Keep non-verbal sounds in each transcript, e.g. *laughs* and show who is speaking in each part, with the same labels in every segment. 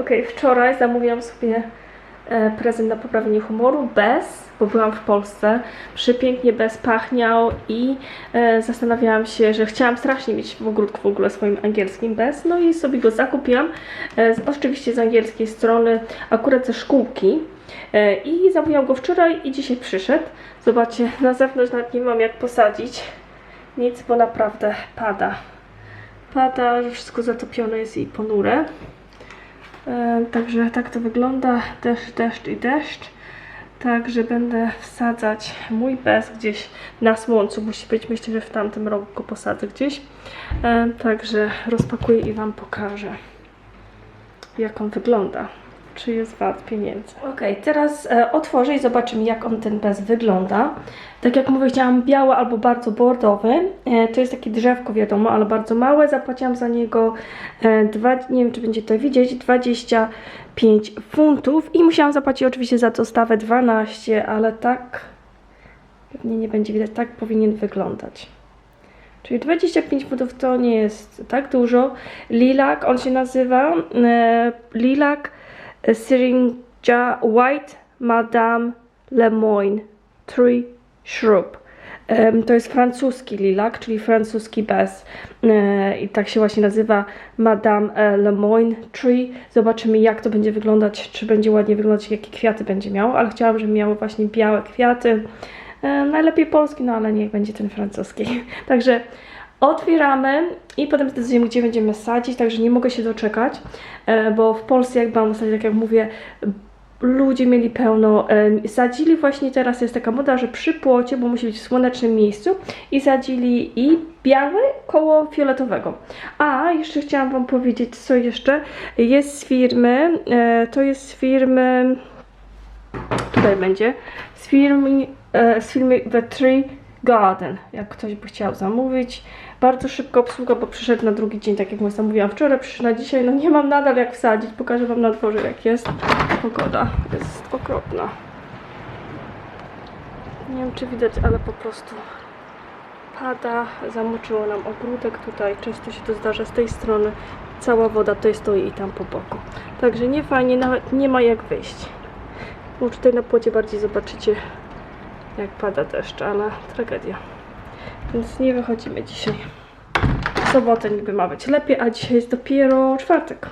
Speaker 1: Okej, wczoraj zamówiłam sobie e, prezent na poprawienie humoru bez, bo byłam w Polsce. Przepięknie bez pachniał i e, zastanawiałam się, że chciałam strasznie mieć w ogródku w ogóle swoim angielskim bez. No i sobie go zakupiłam. E, z, oczywiście z angielskiej strony, akurat ze szkółki. E, I zamówiłam go wczoraj i dzisiaj przyszedł. Zobaczcie, na zewnątrz nawet nie mam jak posadzić. Nic, bo naprawdę pada. Pada, że wszystko zatopione jest i ponure. E, Także tak to wygląda. Deszcz, deszcz i deszcz. Także będę wsadzać mój bez gdzieś na słońcu. Musi być, myślę, że w tamtym roku go posadzę gdzieś. E, Także rozpakuję i Wam pokażę, jak on wygląda. Czy jest wart pieniędzy. Ok, teraz e, otworzę i zobaczymy, jak on ten bez wygląda. Tak jak mówię, chciałam biały albo bardzo bordowy. E, to jest takie drzewko, wiadomo, ale bardzo małe. Zapłaciłam za niego, e, dwa, nie wiem czy będzie to widzieć, 25 funtów. I musiałam zapłacić oczywiście za to stawę 12, ale tak pewnie nie będzie widać, tak powinien wyglądać. Czyli 25 funtów to nie jest tak dużo. Lilak, on się nazywa. E, Lilak Syringa White Madame Lemoyne Tree Shrub. To jest francuski lilak, czyli francuski bez. E, I tak się właśnie nazywa Madame e, Lemoyne Tree. Zobaczymy jak to będzie wyglądać, czy będzie ładnie wyglądać, jakie kwiaty będzie miał. Ale chciałam, żeby miały właśnie białe kwiaty. E, Najlepiej polski, no ale niech będzie ten francuski. *laughs* Także otwieramy i potem zdecydujemy, gdzie będziemy sadzić, także nie mogę się doczekać, e, bo w Polsce, jak byłam ostatnio, tak jak mówię, ludzie mieli pełno, e, sadzili właśnie teraz jest taka moda, że przy płocie, bo musi być w słonecznym miejscu i sadzili i biały koło fioletowego. A, jeszcze chciałam Wam powiedzieć, co jeszcze jest z firmy, e, to jest z firmy, tutaj będzie, z firmy, z firmy The Tree Garden, jak ktoś by chciał zamówić. Bardzo szybko obsługa, bo przyszedł na drugi dzień, tak jak mówię, zamówiłam wczoraj, przyszedł na dzisiaj. No nie mam nadal jak wsadzić, pokażę Wam na dworze jak jest. Pogoda jest okropna. Nie wiem czy widać, ale po prostu pada, zamoczyło nam ogródek tutaj, często się to zdarza z tej strony. Cała woda tutaj stoi i tam po boku. Także nie fajnie, nawet nie ma jak wyjść. Bo tutaj na płocie bardziej zobaczycie jak pada deszcz, ale tragedia. Więc nie wychodzimy dzisiaj. W sobotę niby ma być lepiej, a dzisiaj jest dopiero czwartek.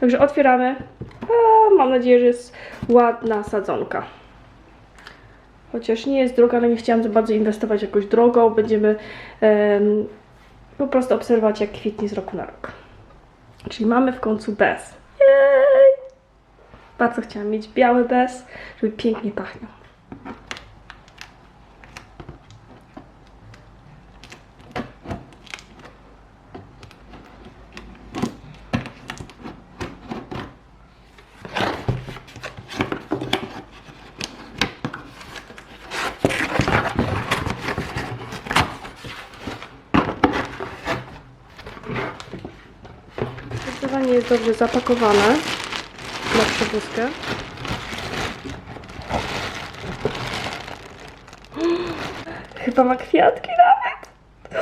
Speaker 1: Także otwieramy. A, mam nadzieję, że jest ładna sadzonka. Chociaż nie jest droga, ale nie chciałam za bardzo inwestować jakąś drogą. Będziemy em, po prostu obserwować, jak kwitnie z roku na rok. Czyli mamy w końcu bez. Jej! Bardzo chciałam mieć biały bez, żeby pięknie pachniał. Zdecydowanie jest dobrze zapakowane na przewózkę. *gasps* Chyba ma kwiatki nawet.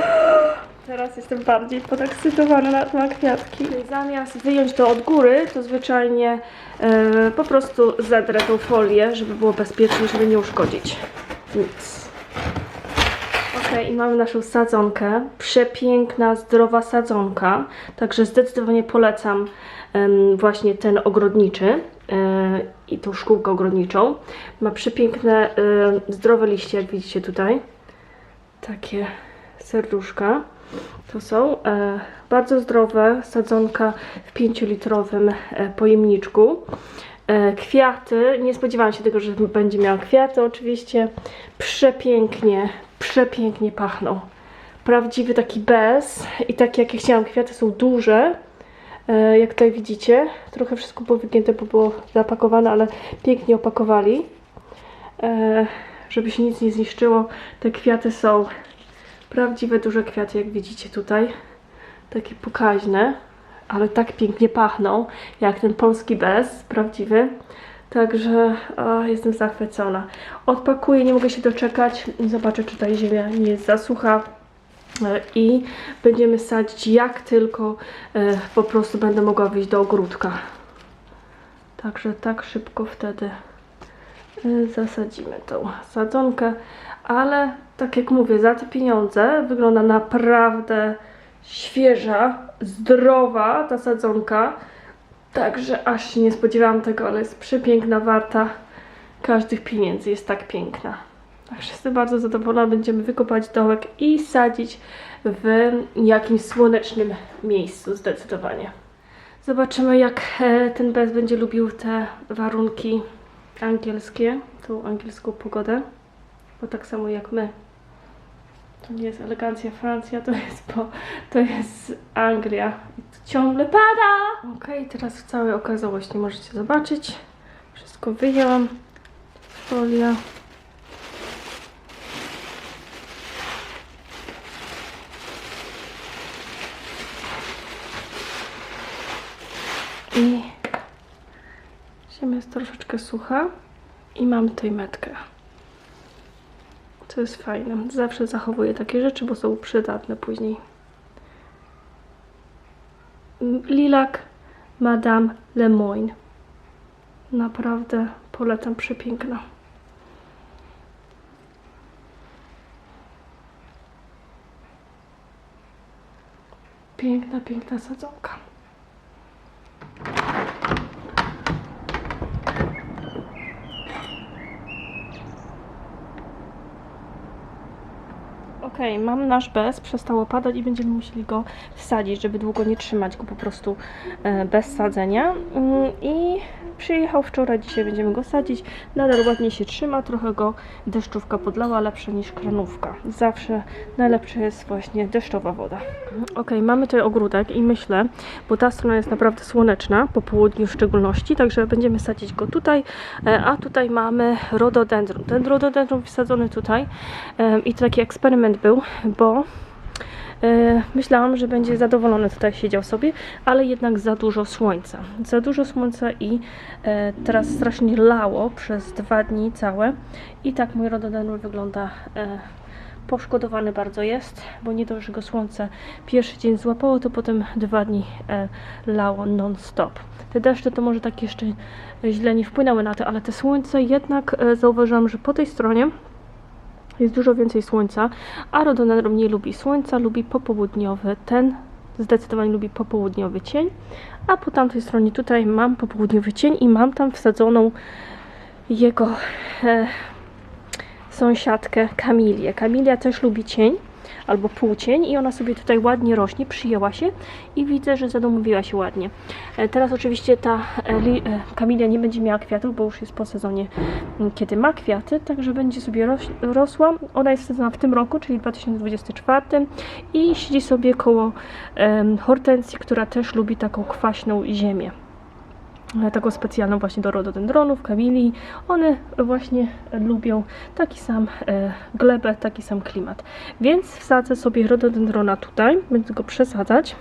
Speaker 1: *gasps* Teraz jestem bardziej podekscytowana na ma kwiatki. Zamiast wyjąć to od góry, to zwyczajnie e, po prostu zedrę tą folię, żeby było bezpiecznie, żeby nie uszkodzić nic. I mamy naszą sadzonkę. Przepiękna, zdrowa sadzonka. Także zdecydowanie polecam właśnie ten ogrodniczy e, i tą szkółkę ogrodniczą. Ma przepiękne, e, zdrowe liście, jak widzicie tutaj. Takie serduszka. To są e, bardzo zdrowe sadzonka w 5-litrowym e, pojemniczku. E, kwiaty, nie spodziewałam się tego, że będzie miała kwiaty oczywiście. Przepięknie, przepięknie pachną. Prawdziwy taki bez i takie jakie chciałam, kwiaty są duże. E, jak tutaj widzicie, trochę wszystko było wygięte, bo było zapakowane, ale pięknie opakowali. E, żeby się nic nie zniszczyło. Te kwiaty są prawdziwe duże kwiaty, jak widzicie tutaj. Takie pokaźne, ale tak pięknie pachną, jak ten polski bez, prawdziwy. Także o, jestem zachwycona. Odpakuję, nie mogę się doczekać. Zobaczę, czy ta ziemia nie jest za sucha. E, I będziemy sadzić jak tylko e, po prostu będę mogła wyjść do ogródka. Także tak szybko wtedy y, zasadzimy tą sadzonkę. Ale tak jak mówię, za te pieniądze wygląda naprawdę świeża, zdrowa ta sadzonka. Także aż się nie spodziewałam tego, ale jest przepiękna, warta każdych pieniędzy. Jest tak piękna. Także jestem bardzo zadowolona. Będziemy wykopać dołek i sadzić w jakimś słonecznym miejscu zdecydowanie. Zobaczymy jak e, ten bez będzie lubił te warunki angielskie, tą angielską pogodę. Bo tak samo jak my. To nie jest elegancja Francja, to jest, bo, to jest Anglia. I tu ciągle pada! Okej, teraz w całej okazałości możecie zobaczyć. Wszystko wyjęłam. Folia. I ziemia jest troszeczkę sucha i mam tutaj metkę. To jest fajne. Zawsze zachowuję takie rzeczy, bo są przydatne później. Lilak Madame Lemoyne. Naprawdę polecam, przepiękna. Piękna, piękna sadzonka. Okej, mam nasz bez, przestało padać i będziemy musieli go wsadzić, żeby długo nie trzymać go po prostu e, bez sadzenia. Mm, I przyjechał wczoraj, dzisiaj będziemy go sadzić. Nadal ładnie się trzyma, trochę go deszczówka podlała, lepsza niż kranówka. Zawsze najlepsza jest właśnie deszczowa woda. Okej, mamy tutaj ogródek i myślę, bo ta strona jest naprawdę słoneczna, po południu w szczególności, także będziemy sadzić go tutaj, e, a tutaj mamy rododendron. Ten rododendron wysadzony tutaj e, i to taki eksperyment był, bo e, myślałam, że będzie zadowolony tutaj siedział sobie, ale jednak za dużo słońca. Za dużo słońca i e, teraz strasznie lało przez dwa dni całe i tak mój rododendron wygląda e, poszkodowany bardzo jest, bo nie dość, że go słońce pierwszy dzień złapało, to potem dwa dni lało non-stop. Te deszcze to może tak jeszcze źle nie wpłynęły na to, ale te słońce jednak zauważyłam, że po tej stronie jest dużo więcej słońca, a rododendron nie lubi słońca, lubi popołudniowy. Ten zdecydowanie lubi popołudniowy cień, a po tamtej stronie tutaj mam popołudniowy cień i mam tam wsadzoną jego e, sąsiadkę Kamilię. Kamilia też lubi cień albo półcień i ona sobie tutaj ładnie rośnie, przyjęła się i widzę, że zadomowiła się ładnie. E, Teraz oczywiście ta e, e, Kamilia nie będzie miała kwiatów, bo już jest po sezonie, kiedy ma kwiaty, także będzie sobie rosła. Ona jest wsadzona w tym roku, czyli 2024 i siedzi sobie koło hortensji, która też lubi taką kwaśną ziemię taką specjalną właśnie do rododendronów, kamilii. One właśnie lubią taki sam e, glebę, taki sam klimat. Więc wsadzę sobie rododendrona tutaj, będę go przesadzać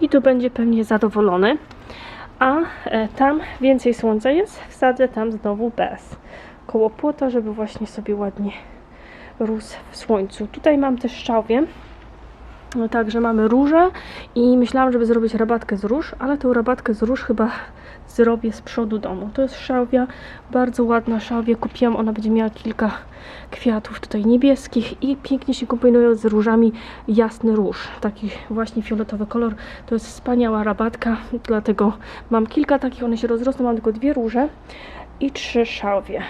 Speaker 1: i tu będzie pewnie zadowolony. A e, tam więcej słońca jest, wsadzę tam znowu bez. Koło płota, żeby właśnie sobie ładnie rósł w słońcu. Tutaj mam też szczałwię. Także mamy róże i myślałam, żeby zrobić rabatkę z róż, ale tę rabatkę z róż chyba zrobię z przodu domu. To jest szałwia, bardzo ładna szałwia. Kupiłam, ona będzie miała kilka kwiatów tutaj niebieskich i pięknie się kombinują z różami jasny róż, taki właśnie fioletowy kolor. To jest wspaniała rabatka, dlatego mam kilka takich, one się rozrosną, mam tylko dwie róże i trzy szałwie.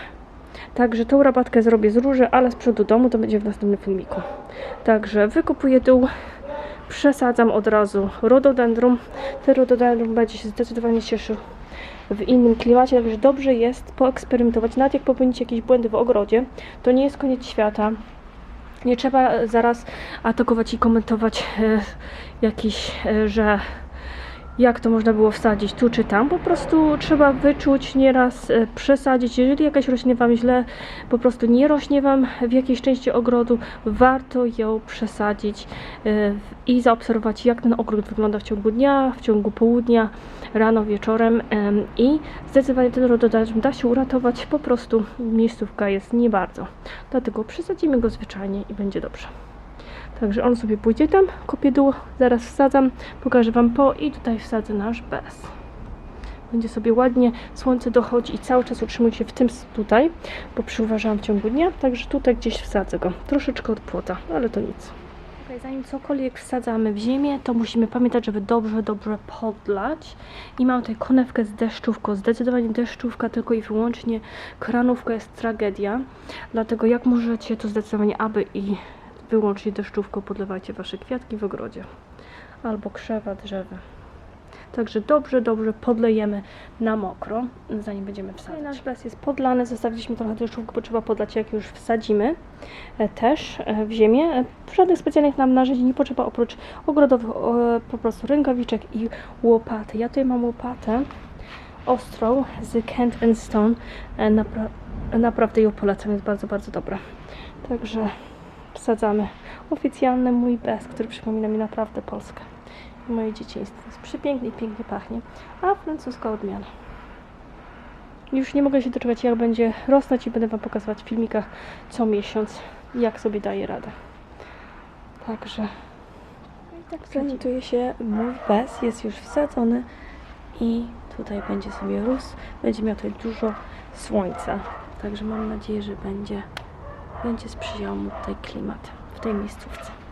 Speaker 1: Także tą rabatkę zrobię z róży, ale z przodu domu to będzie w następnym filmiku. Także wykopuję dół, przesadzam od razu rododendron. Ten rododendron będzie się zdecydowanie cieszył w innym klimacie, także dobrze jest poeksperymentować. Nawet jak popełnicie jakieś błędy w ogrodzie, to nie jest koniec świata. Nie trzeba zaraz atakować i komentować e, jakiś, e, że jak to można było wsadzić tu czy tam. Po prostu trzeba wyczuć, nieraz e, przesadzić. Jeżeli jakaś roślina Wam źle po prostu nie rośnie Wam w jakiejś części ogrodu, warto ją przesadzić e, i zaobserwować, jak ten ogród wygląda w ciągu dnia, w ciągu południa, rano, wieczorem em, i zdecydowanie ten rododendron da się uratować, po prostu miejscówka jest nie bardzo. Dlatego przesadzimy go zwyczajnie i będzie dobrze. Także on sobie pójdzie tam, kopię dół, zaraz wsadzam, pokażę Wam po i tutaj wsadzę nasz bez. Będzie sobie ładnie, słońce dochodzi i cały czas utrzymuje się w tym tutaj, bo przyuważałam w ciągu dnia, także tutaj gdzieś wsadzę go. Troszeczkę od płota, ale to nic. Okej, zanim cokolwiek wsadzamy w ziemię, to musimy pamiętać, żeby dobrze, dobrze podlać. I mam tutaj konewkę z deszczówką. Zdecydowanie deszczówka tylko i wyłącznie kranówka jest tragedia. Dlatego jak możecie, to zdecydowanie aby i wyłącznie deszczówką podlewajcie wasze kwiatki w ogrodzie. Albo krzewa, drzewa. Także dobrze, dobrze podlejemy na mokro, zanim będziemy wsadzać. Nasz bez jest podlany, zostawiliśmy trochę deszczówki, bo trzeba podlać jak już wsadzimy e, też e, w ziemię. E, Żadnych specjalnych nam narzędzi nie potrzeba oprócz ogrodowych po prostu rękawiczek i łopaty. Ja tutaj mam łopatę ostrą z Kent and Stone. Napra naprawdę ją polecam, jest bardzo, bardzo dobra. Także wsadzamy oficjalny mój bez, który przypomina mi naprawdę Polskę i moje dzieciństwo. Jest przepięknie i pięknie pachnie, a francuska odmiana. Już nie mogę się doczekać, jak będzie rosnąć i będę Wam pokazywać w filmikach co miesiąc, jak sobie daje radę. Także i tak prezentuje się mój bez, jest już wsadzony i tutaj będzie sobie rósł. Będzie miał tutaj dużo słońca, także mam nadzieję, że będzie, będzie sprzyjał mu tutaj klimat w tej miejscówce.